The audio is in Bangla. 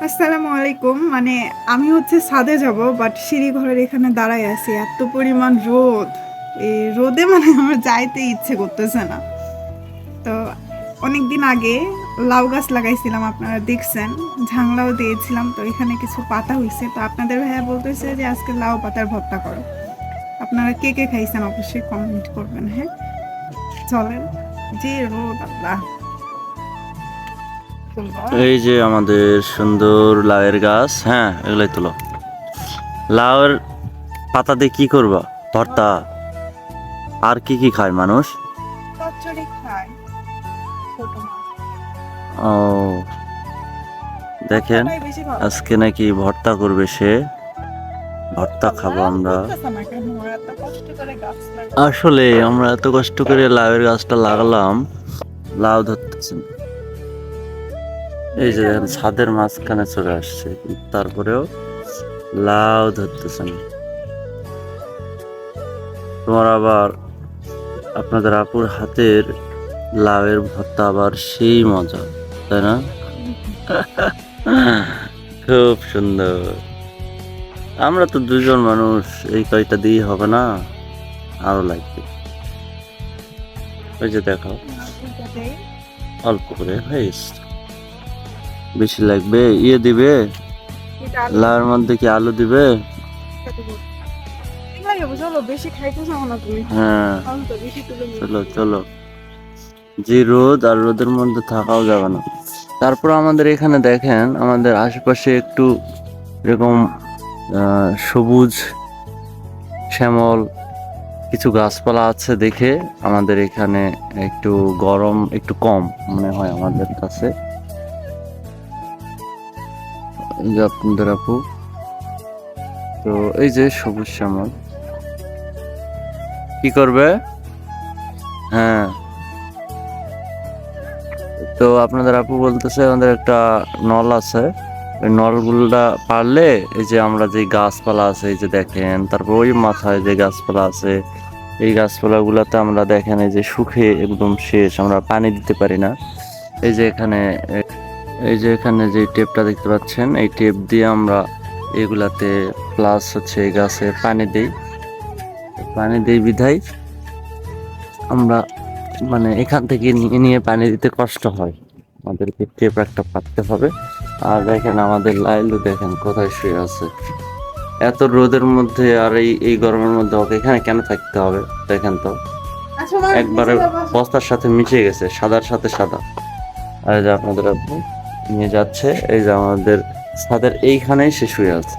আসসালামু আলাইকুম। মানে আমি হচ্ছে ছাদে যাব বাট সিঁড়ি ঘরের এখানে দাঁড়াই আছি। এত পরিমাণ রোদ। এই রোদে মানে আমার যাইতে ইচ্ছে করতেছে না। তো অনেক দিন আগে লাউ গাছ লাগাইছিলাম, আপনারা দেখছেন। ঝাংলাও দিয়েছিলাম, তো এখানে কিছু পাতা হয়েছে তো আপনাদের ভাইয়া বলতেছে যে আজকে লাউ পাতার ভর্তা করো। আপনারা কে কে খাইছেন অবশ্যই কমেন্ট করবেন হ্যাঁ? চলেন। যে রোদ, আল্লাহ। এই যে আমাদের সুন্দর লাউয়ের গাছ হ্যাঁ এগুলাই তুলো। লাউয়ের পাতা দিয়ে কি করবা? ভর্তা। আর কি কি খায় মানুষ? ও দেখেন আজকে নাকি ভর্তা করবে সে। ভর্তা খাব আমরা। আসলে আমরা এত কষ্ট করে লাউয়ের গাছটা লাগালাম লাউ ধরতেছে। এই যে দেখেন ছাদের মাঝখানে চলে আসছে। তারপরেও লাউ ধরতেছে না। তোমার আবার আপনাদের আপুর হাতের লাউয়ের ভর্তা আবার সেই মজা তাই না? খুব সুন্দর। আমরা তো দুজন মানুষ এই কয়টা দিয়ে হবে না? আরও লাগবে। ওই যে দেখো অল্প করে হয়েছে বেশি লাগবে? ইয়ে দিবে? লাউয়ের মধ্যে কি আলু দিবে? হ্যাঁ। চলো চলো। যে রোদ আর রোদের মধ্যে থাকাও যাবে না। তারপর আমাদের এখানে দেখেন আমাদের আশেপাশে একটু এরকম সবুজ শ্যামল কিছু গাছপালা আছে দেখে আমাদের এখানে একটু গরম একটু কম মনে হয় আমাদের কাছে। আপনাদের আপু। তো এই যে সবুজ শ্যামল। কি করবে? হ্যাঁ। তো আপনাদের আপু বলতেছে, আমাদের একটা নল আছে। ওই নলগুলোটা পারলে এই যে আমরা যে গাছপালা আছে, এই যে দেখেন, তারপর ওই মাথায় যে গাছপালা আছে, এই গাছপালাগুলোতে আমরা দেখেন এই যে শুকে একদম শেষ, আমরা পানি দিতে পারি না। এই যে এখানে এই যে এখানে যে টেপটা দেখতে পাচ্ছেন এই টেপ দিয়ে আমরা এগুলাতে প্লাস হচ্ছে গাছে পানি দেই। পানি দেই বিধায় আমরা মানে এখান থেকে নিয়ে নিয়ে পানি দিতে কষ্ট হয়। আমাদেরকে টেপ একটা পাততে হবে। আর দেখেন আমাদের লাইলু দেখেন কোথায় শুয়ে আছে। এত রোদের মধ্যে আর এই এই গরমের মধ্যে ওকে এখানে কেন থাকতে হবে? দেখেন তো। আচ্ছা, একবারে বস্তার সাথে মিশে গেছে সাদার সাথে সাদা। আর যে আপনাদের আপু নিয়ে যাচ্ছে এই যে আমাদের ছাদের এইখানেই সে হয়ে আছে।